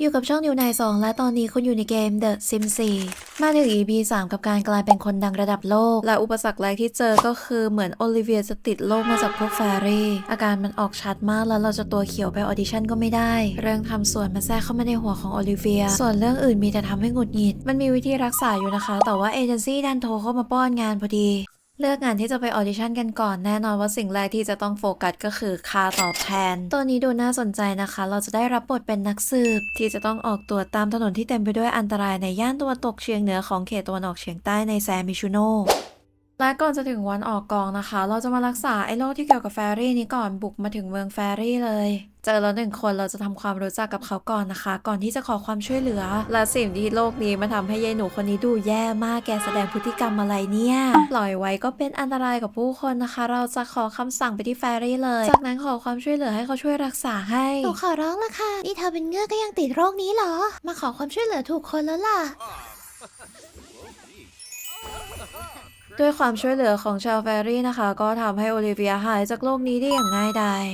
อยู่กับช่องนิวนายสองและตอนนี้คุณอยู่ในเกม The Sims 4 มาถึง EP 3 กับการกลายเป็นคนดังระดับโลก และอุปสรรคแรกที่เจอก็คือเหมือนโอลิเวียจะติดโรคมาจากพวกแฟรี่ อาการมันออกชัดมากแล้วเราจะตัวเขียวไปออดิชั่นก็ไม่ได้ เรื่องทำสวนมันแทรกเข้ามาในหัวของโอลิเวีย ส่วนเรื่องอื่นมีแต่ทำให้หงุดหงิด มันมีวิธีรักษาอยู่นะคะ แต่ว่าเอเจนซี่ดันโทรเข้ามาป้อนงานพอดี เลือกงานที่จะไปออดิชั่นกันก่อนแน่นอนว่าสิ่งแรกที่จะต้องโฟกัสก็คือค่าตอบแทน ตัวนี้ดูน่าสนใจนะคะ เราจะได้รับบทเป็นนักสืบ ที่จะต้องออกตรวจตามถนนที่เต็มไปด้วยอันตรายในย่านตะวันตกเฉียงเหนือของเขตตะวันออกเฉียงใต้ในแซมิชูโน และก่อนจะถึงวันออกกองนะคะ เราจะมารักษาไอ้โรคที่เกี่ยวกับแฟรี่นี้ก่อนบุกมาถึงเมืองแฟรี่เลย เจอแล้วหนึ่งคนเราจะทำความรู้จักกับเขาก่อนนะคะ ก่อนที่จะขอความช่วยเหลือ และสิ่งที่โลกนี้มันทำให้ยายหนูคนนี้ดูแย่มากแกแสดงพฤติกรรมอะไรเนี่ยปล่อยไว้ก็เป็นอันตรายกับผู้คนนะคะ เราจะขอคำสั่งไปที่แฟรี่เลย จากนั้นขอความช่วยเหลือให้เขาช่วยรักษาให้หนูขอร้องละค่ะนี่เธอเป็นเงือกก็ยังติดโรคนี้เหรอ มาขอความช่วยเหลือถูกคนแล้วล่ะ ด้วยความช่วยเหลือของชาวแฟรี่นะคะ ก็ทำให้โอลิเวียหายจากโลกนี้ได้อย่างง่ายดาย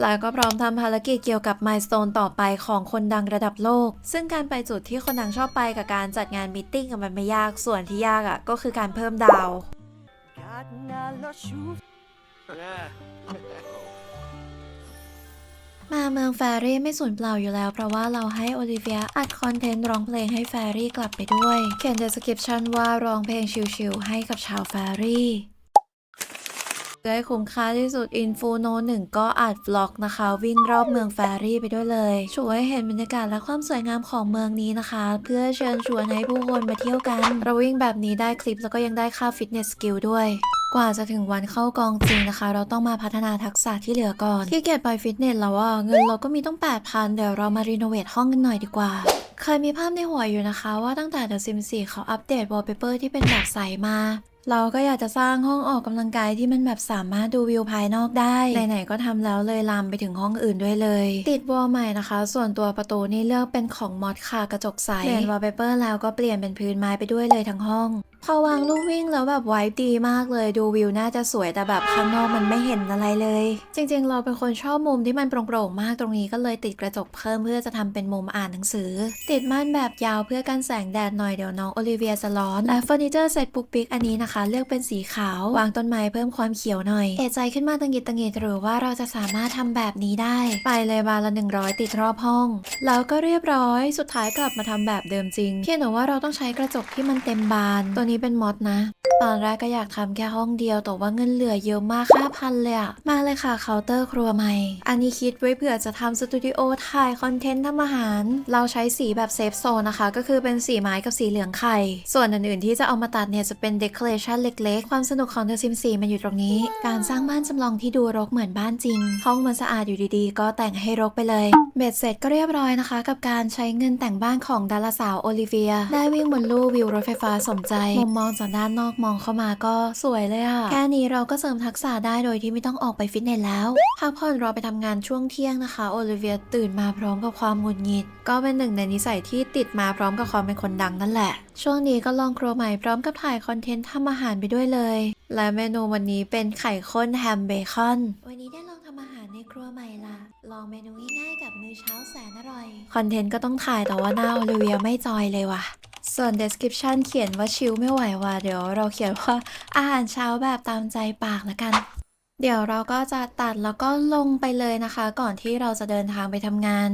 และก็พร้อมทำภารกิจเกี่ยวกับมายสเตนต่อไปของคนดังระดับโลก ซึ่งการไปจุดที่คนดังชอบไปกับการจัดงานมิ팅กับมันไม่ยากส่วนที่ยากอะ่ะก็คือการเพิ่มดาว มาเมืองแฟรี่ไม่สูญเปล่าอยู่แล้ว เพราะว่าเราให้โอลิเวียอัดคอนเทนต์ร้องเพลงให้แฟรี่กลับไปด้วย เขียน description ว่าร้องเพลงชิลๆให้กับชาวแฟรี่เพื่อให้คุ้มค่าที่สุดอินฟูโนหนึ่งก็อัดวล็อกนะคะ วิ่งรอบเมืองแฟรี่ไปด้วยเลยช่วยให้เห็นบรรยากาศและความสวยงามของเมืองนี้นะคะ เพื่อเชิญชวนให้ผู้คนมาเที่ยวกัน เราวิ่งแบบนี้ได้คลิปแล้วก็ยังได้ค่าฟิตเนสสกิลด้วย กว่าจะถึงวันเข้ากองจริงนะคะ เราต้องมาพัฒนาทักษะที่เหลือก่อนที่เกียจไปฟิตเนสแล้วอะเงินเราก็มีต้อง 8,000 เดี๋ยวเรามารีโนเวทห้องกันหน่อยดีกว่าเคยมีภาพในหัวอยู่นะคะว่าตั้งแต่ The Sims 4เขาอัปเดต wallpaper ที่เป็นแบบใสมา เราก็อยากจะสร้างห้องออกกำลังกายที่มันแบบสามารถดูวิวภายนอกได้ ไหนๆก็ทำแล้วเลยลามไปถึงห้องอื่นด้วยเลย ติดวอลใหม่นะคะ ส่วนตัวประตูนี่เลือกเป็นของมอดค่ะกระจกใสเปลี่ยนวอลเปเปอร์แล้วก็เปลี่ยนเป็นพื้นไม้ไปด้วยเลยทั้งห้อง พอวางลูกวิ่งแล้วแบบไวบ์ดีมากเลยดูวิวน่าจะสวยแต่แบบข้างนอกมันไม่เห็นอะไรเลย จริง ๆ เราเป็นคนชอบมุมที่มันโปร่งๆมากตรงนี้ก็เลยติดกระจกเพิ่มเพื่อจะทำเป็นมุมอ่านหนังสือ ติดม่านแบบยาวเพื่อกันแสงแดดหน่อยเดี๋ยวน้องโอลิเวียจะร้อนและเฟอร์นิเจอร์เซตปุกปิกอันนี้นะคะ เลือกเป็นสีขาววางต้นไม้เพิ่มความเขียวหน่อยเอใจขึ้นมาตังหงิดตังหงิดหรือว่าเราจะสามารถทำแบบนี้ได้ ไปเลยบานละ100 ติดรอบห้อง แล้วก็เรียบร้อย สุดท้ายกลับมาทำแบบเดิมจริงเพียงแต่ว่าเราต้องใช้กระจกที่มันเต็มบานตัวนี้เป็นมอดนะ ตอนแรกก็อยากทำแค่ห้องเดียว แต่ว่าเงินเหลือเยอะมากค่าพันเลยอะมาเลยค่ะเคาน์เตอร์ครัวใหม่ อันนี้คิดไว้เผื่อจะทำสตูดิโอถ่ายคอนเทนต์ทำอาหาร เราใช้สีแบบเซฟโซนนะคะ ก็คือเป็นสีไม้กับสีเหลืองไข่ ส่วนอื่นๆที่จะเอามาตัดเนี่ยจะเป็นเดคอเรชันเล็กๆ ความสนุกของ The Sims 4มันอยู่ตรงนี้ การสร้างบ้านจำลองที่ดูรกเหมือนบ้านจริง ห้องมันสะอาดอยู่ดีๆ ก็แต่งให้รกไปเลย เบ็ดเสร็จก็เรียบร้อยนะคะ กับการใช้เงินแต่งบ้านของดาราสาวโอลิเวีย ได้วิ่งบนลู่วิวรถไฟฟ้าสมใจมุมมองจากด้านนอกมองเข้ามาก็สวยเลยอะแค่นี้เราก็เสริมทักษะได้โดยที่ไม่ต้องออกไปฟิตเนสแล้วพักผ่อนรอไปทำงานช่วงเที่ยงนะคะ โอลิเวียตื่นมาพร้อมกับความหงุดหงิด ก็เป็นหนึ่งในนิสัยที่ติดมาพร้อมกับความเป็นคนดังนั่นแหละ ช่วงนี้ก็ลองครัวใหม่พร้อมกับถ่ายคอนเทนต์ทำอาหารไปด้วยเลย และเมนูวันนี้เป็นไข่ข้นแฮมเบคอน วันนี้ได้ลองทำอาหารในครัวใหม่ละลองเมนูง่ายๆกับมื้อเช้าแสนอร่อย คอนเทนต์ก็ต้องถ่ายแต่ว่าหน้าโอลิเวียไม่จอยเลยว่ะ ส่วน description เขียนว่าชิลไม่ไหวว่ะเดี๋ยวเราเขียนว่าอาหารเช้าแบบตามใจปากละกัน เดี๋ยวเราก็จะตัดแล้วก็ลงไปเลยนะคะ ก่อนที่เราจะเดินทางไปทำงาน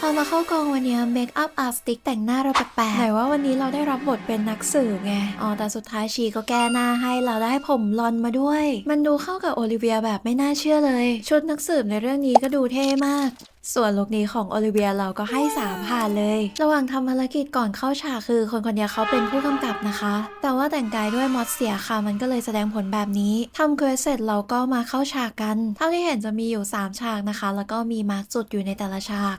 พอมาเข้ากองวันนี้เมคอัพอาร์ติกแต่งหน้าเราแปลกๆไหนว่าวันนี้เราได้รับบทเป็นนักสืบไง อ๋อ แต่สุดท้ายชีก็แก้หน้าให้เราได้ผมลอนมาด้วย มันดูเข้ากับโอลิเวียแบบไม่น่าเชื่อเลย ชุดนักสืบในเรื่องนี้ก็ดูเท่มากส่วนลุคนี้ของโอลิเวียเราก็ให้สามผ่านเลย ระหว่างทำภารกิจก่อนเข้าฉากคือคนคนนี้เขาเป็นผู้กำกับนะคะ แต่ว่าแต่งกายด้วยมอสเสียค่ะ มันก็เลยแสดงผลแบบนี้ทำเควสเสร็จเราก็มาเข้าฉากกัน เท่าที่เห็นจะมีอยู่ 3 ฉากนะคะ แล้วก็มีมาร์กจุดอยู่ในแต่ละฉาก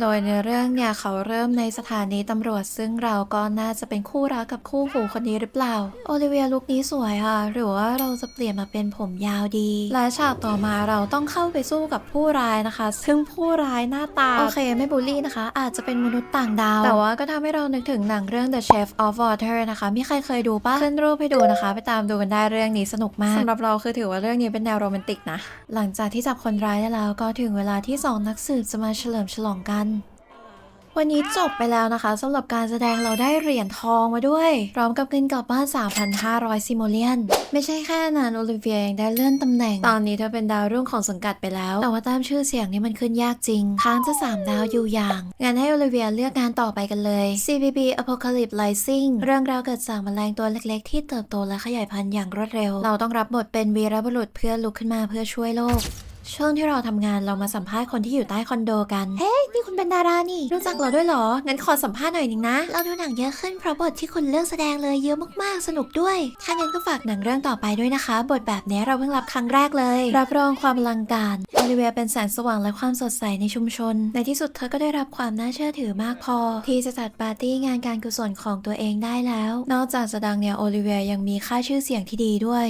โดยในเรื่องเนี่ยเขาเริ่มในสถานีตำรวจ ซึ่งเราก็น่าจะเป็นคู่รักกับคู่หูคนนี้หรือเปล่า โอลิเวียลุคนี้สวยค่ะ หรือว่าเราจะเปลี่ยนมาเป็นผมยาวดี และฉากต่อมาเราต้องเข้าไปสู้กับผู้ร้ายนะคะ ซึ่งผู้ร้ายหน้าตา โอเคไม่บูลลี่นะคะ อาจจะเป็นมนุษย์ต่างดาว แต่ว่าก็ทำให้เรานึกถึงหนังเรื่อง The Chef of Water นะคะ มีใครเคยดูปะขึ้นรูปให้ดูนะคะ ไปตามดูกันได้เรื่องนี้สนุกมากสำหรับเราคือถือว่าเรื่องนี้เป็นแนวโรแมนติกนะหลังจากที่จับคนร้ายได้แล้วก็ถึงเวลาที่สองนักสืบจะมาเฉลิมฉลองกันวันนี้จบไปแล้วนะคะสำหรับการแสดงเราได้เหรียญทองมาด้วย พร้อมกับเงินกลับบ้าน 3,500 ซิโมเลียน ไม่ใช่แค่นั้นโอลิเวียยังได้เลื่อนตำแหน่ง ตอนนี้เธอเป็นดาวรุ่งของสังกัดไปแล้ว แต่ว่าตามชื่อเสียงนี่มันขึ้นยากจริงค้างจะ 3 ดาวอยู่อย่างงั้นให้โอลิเวียเลือกงานต่อไปกันเลย CBB Apocalypse Rising เรื่องราวเกิดจากแมลงตัวเล็กๆ ที่เติบโตและขยายพันธุ์อย่างรวดเร็ว เราต้องรับบทเป็นวีรบุรุษเพื่อลุกขึ้นมาเพื่อช่วยโลก ช่วงที่เราทำงานเรามาสัมภาษณ์คนที่อยู่ใต้คอนโดกันเฮ้ยนี่คุณเป็นดารานี่ รู้จักเราด้วยเหรอ งั้นขอสัมภาษณ์หน่อยหนึงนะ เราดูหนังเยอะขึ้นเพราะบทที่คุณเลือกแสดงเลยเยอะมากๆ สนุกด้วย ถ้างั้นก็ฝากหนังเรื่องต่อไปด้วยนะคะ บทแบบนี้เราเพิ่งรับครั้งแรกเลย รับรองความอลังการโอลิเวียเป็นแสงสว่างและความสดใสในชุมชน ในที่สุดเธอก็ได้รับความน่าเชื่อถือมากพอ ที่จะจัดปาร์ตี้งานการกุศลของตัวเองได้แล้ว นอกจากจะดังเนี่ยโอลิเวียยังมีค่าชื่อเสียงที่ดีด้วย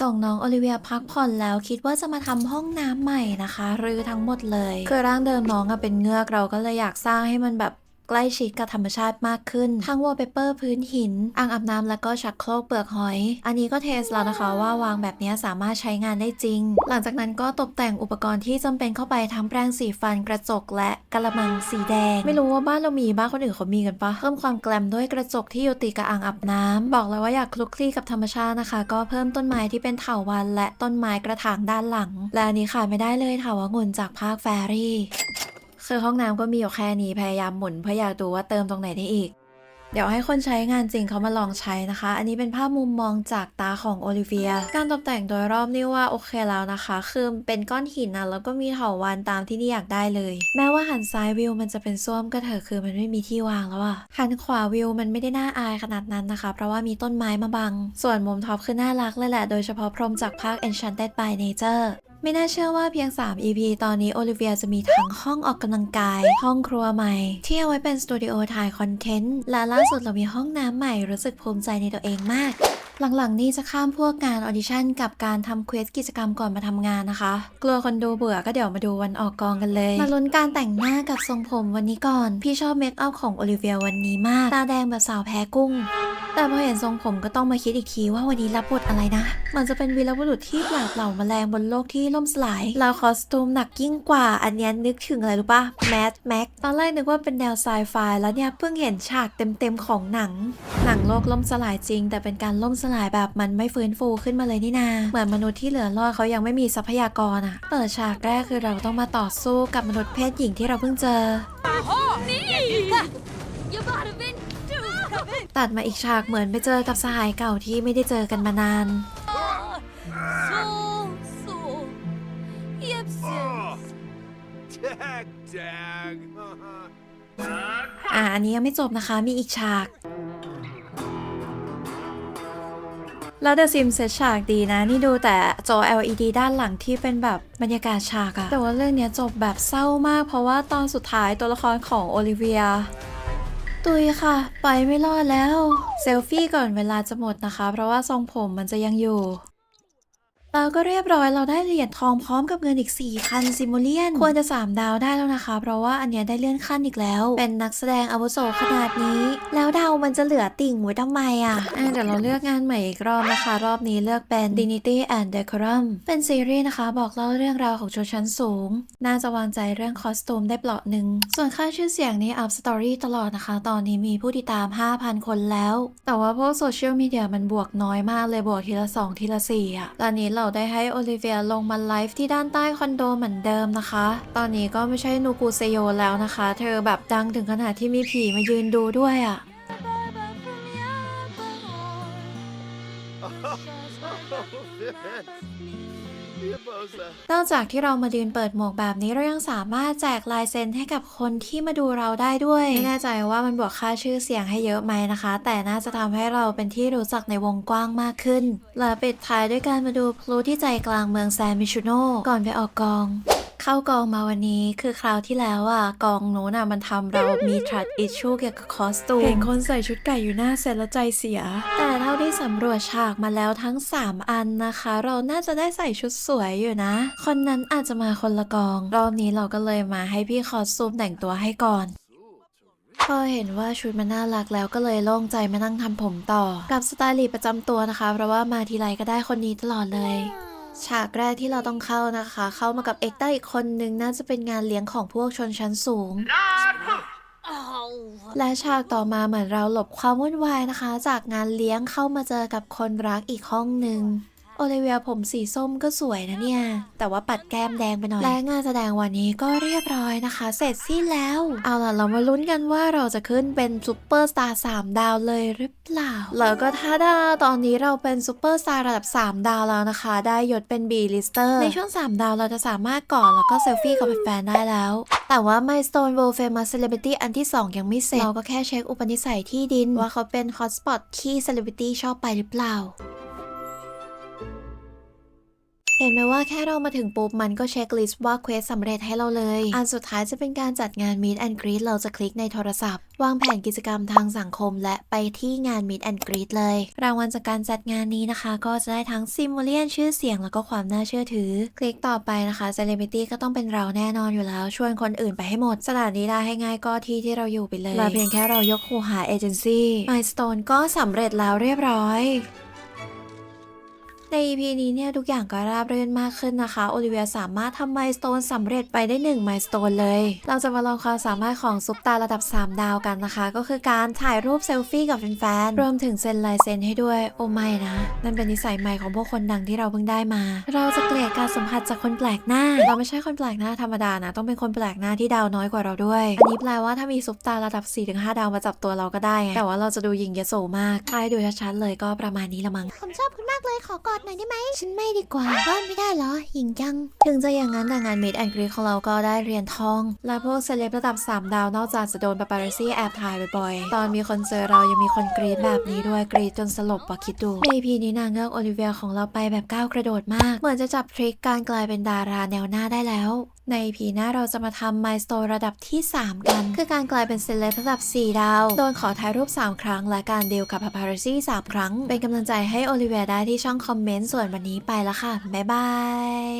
ส่งน้องโอลิเวียพักผ่อนแล้วคิดว่าจะมาทำห้องน้ำใหม่นะคะรื้อทั้งหมดเลยคือร่างเดิมน้องอะเป็นเงือกเราก็เลยอยากสร้างให้มันแบบ ใกล้ชิดกับธรรมชาติมากขึ้น ทั้งวอลเปเปอร์พื้นหิน อ่างอาบน้ำแล้วก็ชักโครกเปลือกหอย อันนี้ก็เทสแล้วนะคะว่าวางแบบนี้สามารถใช้งานได้จริง หลังจากนั้นก็ตกแต่งอุปกรณ์ที่จำเป็นเข้าไปทั้งแปรงสีฟันกระจกและกระมังสีแดง ไม่รู้ว่าบ้านเรามีบ้านคนอื่นเขามีกันปะเพิ่มความแกลมด้วยกระจกที่อยู่ติดกับอ่างอาบน้ำบอกเลยว่าอยากคลุกคลีกับธรรมชาตินะคะ ก็เพิ่มต้นไม้ที่เป็นเถาวัลย์และต้นไม้กระถางด้านหลัง และอันนี้ขาดไม่ได้เลยค่ะว่างุ่นจากภาคแฟรี่ คือห้องน้ำก็มีอยู่แค่นี้พยายามหมุนเพื่ออยากดูว่าเติมตรงไหนได้อีก เดี๋ยวให้คนใช้งานจริงเขามาลองใช้นะคะ อันนี้เป็นภาพมุมมองจากตาของโอลิเวีย การตกแต่งโดยรอบนี่ว่าโอเคแล้วนะคะ คือเป็นก้อนหินนะแล้วก็มีเถาวันตามที่นี่อยากได้เลย แม้ว่าหันซ้ายวิวมันจะเป็นส้วมก็เถอะคือมันไม่มีที่วางแล้วอะหันขวาวิวมันไม่ได้น่าอายขนาดนั้นนะคะ เพราะว่ามีต้นไม้มาบัง ส่วนมุมท็อปคือน่ารักเลยแหละ โดยเฉพาะพรมจากภาค Enchanted by Nature ไม่น่าเชื่อว่าเพียง 3 EP ตอนนี้โอลิเวียจะมีทั้งห้องออกกำลังกาย ห้องครัวใหม่ ที่เอาไว้เป็นสตูดิโอถ่ายคอนเทนต์ และล่าสุดเรามีห้องน้ำใหม่รู้สึกภูมิใจในตัวเองมากหลังๆ นี่จะข้ามพวกงานออดิชั่นกับการทำเควสกิจกรรมก่อนมาทำงานนะคะ กลัวคนดูเบื่อก็เดี๋ยวมาดูวันออกกองกันเลย มาลุ้นการแต่งหน้ากับทรงผมวันนี้ก่อน พี่ชอบเมคอัพของโอลิเวียวันนี้มาก ตาแดงแบบสาวแพ้กุ้ง แต่พอเห็นทรงผมก็ต้องมาคิดอีกทีว่าวันนี้รับบทอะไรนะ มันจะเป็นวีรบุรุษที่ปราบเหล่าแมลงบนโลกที่ล่มสลาย แล้วคอสตูมหนักยิ่งกว่า อันเนี้ยนึกถึงอะไรรู้ปะแม d แม็กตอนแรกนึกว่าเป็นแนวไซไฟแล้วเนี่ยเพิ่งเห็นฉากเต็มๆของหนัง หนังโลกล่มสลายจริง แต่เป็นการล่มสลายแบบมันไม่ฟื้นฟูขึ้นมาเลยนี่นา เหมือนมนุษย์ที่เหลือรอดเขายังไม่มีทรัพยากรอะเปิดฉากแรกคือเราต้องมาต่อสู้กับมนุษย์เพศหญิงที่เราเพิ่งเจอ ตัดมาอีกฉากเหมือนไปเจอกับสหายเก่าที่ไม่ได้เจอกันมานาน อ่าอันนี้ยังไม่จบนะคะมีอีกฉาก แล้วเดอะซิมเซตฉากดีนะ นี่ดูแต่จอ LED ด้านหลังที่เป็นแบบบรรยากาศฉากอะแต่ว่าเรื่องนี้จบแบบเศร้ามาก เพราะว่าตอนสุดท้ายตัวละครของโอลิเวีย ตุยค่ะ ไปไม่รอดแล้ว เซลฟี่ก่อนเวลาจะหมดนะคะ เพราะว่าทรงผมมันจะยังอยู่ เราก็เรียบร้อยเราได้เหรียญทองพร้อมกับเงินอีก4คันซิมูเลียน ควรจะ 3 ดาวได้แล้วนะคะ เพราะว่าอันเนี้ยได้เลื่อนขั้นอีกแล้ว เป็นนักแสดงอาวุโสขนาดนี้ แล้วดาวมันจะเหลือติ่งไว้ทำไมอะอะเดี๋ยวเราเลือกงานใหม่อีกรอบนะคะ รอบนี้เลือกเป็น Dignity and Decorum เป็นซีรีส์นะคะบอกเล่าเรื่องราวของชนชั้นสูง น่าจะวางใจเรื่องคอสตูมได้เปลาะหนึ่งส่วนค่าชื่อเสียงนี้อัพสตอรี่ตลอดนะคะ ตอนนี้มีผู้ติดตาม 5,000 คนแล้ว แต่ว่าพวกโซเชียลมีเดียมันบวกน้อยมากเลยบวกทีละ2ทีละ4อะตอนนี้เราได้ให้โอลิเวียลงมาไลฟ์ที่ด้านใต้คอนโดเหมือนเดิมนะคะ ตอนนี้ก็ไม่ใช่นูกูเซโยแล้วนะคะ เธอแบบดังถึงขนาดที่มีผีมายืนดูด้วยอะ Barbosa. นอกจากที่เรามายืนเปิดหมวกแบบนี้เรายังสามารถแจกลายเซ็นให้กับคนที่มาดูเราได้ด้วยไม่แน่ใจว่ามันบวกค่าชื่อเสียงให้เยอะไหมนะคะ แต่น่าจะทำให้เราเป็นที่รู้จักในวงกว้างมากขึ้นและปิดท้ายด้วยการมาดูพลุที่ใจกลางเมืองแซมิชูโนก่อนไปออกกอง เข้ากองมาวันนี้คือคราวที่แล้วอะ กองนู้นอะมันทำเรามีทรัดอิชชูเกี่ยวกับคอสตูมเห็นคนใส่ชุดไก่อยู่หน้าเซตแล้วใจเสีย แต่เท่าที่สำรวจฉากมาแล้วทั้ง 3 อันนะคะ เราน่าจะได้ใส่ชุดสวยอยู่นะ คนนั้นอาจจะมาคนละกอง รอบนี้เราก็เลยมาให้พี่คอสตูมแต่งตัวให้ก่อนพอเห็นว่าชุดมันน่ารักแล้วก็เลยโล่งใจมานั่งทำผมต่อ กับสไตลิสต์ประจำตัวนะคะ เพราะว่ามาทีไรก็ได้คนนี้ตลอดเลย ฉากแรกที่เราต้องเข้านะคะ เข้ามากับเอ็กเตอร์อีกคนนึงน่าจะเป็นงานเลี้ยงของพวกชนชั้นสูง และฉากต่อมาเหมือนเราหลบความวุ่นวายนะคะ จากงานเลี้ยงเข้ามาเจอกับคนรักอีกห้องหนึ่ง โอลิเวียผมสีส้มก็สวยนะเนี่ย แต่ว่าปัดแก้มแดงไปหน่อย และงานแสดงวันนี้ก็เรียบร้อยนะคะ เสร็จสิ้นแล้ว เอาล่ะ เรามาลุ้นกันว่าเราจะขึ้นเป็นซูเปอร์สตาร์3ดาวเลยหรือเปล่า แล้วก็ถ้าได้ตอนนี้เราเป็นซูเปอร์สตาร์ระดับ 3 ดาวแล้วนะคะ ได้ยศเป็นบีลิสเตอร์ในช่วง 3 ดาวเราจะสามารถกอดแล้วก็เซลฟี่กับแฟนได้แล้ว แต่ว่า Milestone World Famous Celebrity อันที่ 2 ยังไม่เสร็จเราก็แค่เช็คอุปนิสัยที่ดินว่าเขาเป็นฮอตสปอตที่ Celebrity ชอบไปหรือเปล่า เห็นไหมว่าแค่เรามาถึงปุ๊บมันก็เช็คลิสต์ว่าเควสสำเร็จให้เราเลย อันสุดท้ายจะเป็นการจัดงาน Meet and Greet เราจะคลิกในโทรศัพท์ วางแผนกิจกรรมทางสังคม และไปที่งาน Meet and Greet เลย รางวัลจากการจัดงานนี้นะคะ ก็จะได้ทั้งซิมูเลียนชื่อเสียงแล้วก็ความน่าเชื่อถือ คลิกต่อไปนะคะ Celebrity ก็ต้องเป็นเราแน่นอนอยู่แล้ว ชวนคนอื่นไปให้หมด สถานที่ได้ให้ง่ายก็ที่ที่เราอยู่ไปเลยเราเพียงแค่เรายกหูหาเอเจนซี่ Milestone ก็สำเร็จแล้วเรียบร้อย ใน EP นี้เนี่ยทุกอย่างก็ราบรื่นมากขึ้นนะคะ โอลิเวียสามารถทำไมสโตนสำเร็จไปได้1ไมสโตนเลย เราจะมาลองความสามารถของซุปตาระดับ 3 ดาวกันนะคะ ก็คือการถ่ายรูปเซลฟี่กับแฟนๆ รวมถึงเซ็นลายเซ็นให้ด้วย โอ้ไม่นะ นั่นเป็นนิสัยใหม่ของพวกคนดังที่เราเพิ่งได้มา เราจะเกลียดการสัมผัสจากคนแปลกหน้า เราไม่ใช่คนแปลกหน้าธรรมดานะ ต้องเป็นคนแปลกหน้าที่ดาวน้อยกว่าเราด้วย อันนี้แปลว่าถ้ามีซุปตาระดับ 4-5 ดาวมาจับตัวเราก็ได้ แต่ว่าเราจะดูหยิงยโสมากให้ดูชัดๆเลยก็ประมาณนี้ละมั้ง ผมชอบคุณมากเลยขอกอดหน่อยได้ไหม ฉันไม่ดีกว่าก็ไม่ได้เหรอ หญิงจัง ถึงจะอย่างนั้นแต่งาน Meet and Greet ของเราก็ได้เหรียญทอง และพวกเซเลบระดับ 3 ดาวนอกจากจะโดนปาปารัซี่แอบถ่ายบ่อยๆ ตอนมีคนเจอเรายังมีคนกรีดแบบนี้ด้วยกรีดจนสลบว่ะคิดดู ใน EP นี้นางเงือกโอลิเวียของเราไปแบบก้าวกระโดดมาก เหมือนจะจับทริคการกลายเป็นดาราแนวหน้าได้แล้วใน EP หน้าเราจะมาทำ Milestone ระดับที่ 3 กัน คือการกลายเป็นเซเลบระดับ 4 ดาว โดนขอถ่ายรูป 3 ครั้ง และการเดลกับ paparazzi 3ครั้ง เป็นกำลังใจให้โอลิเวียได้ที่ช่องคอมเมนนต์ส่วนวันนี้ไปแล้วค่ะ บ๊ายบาย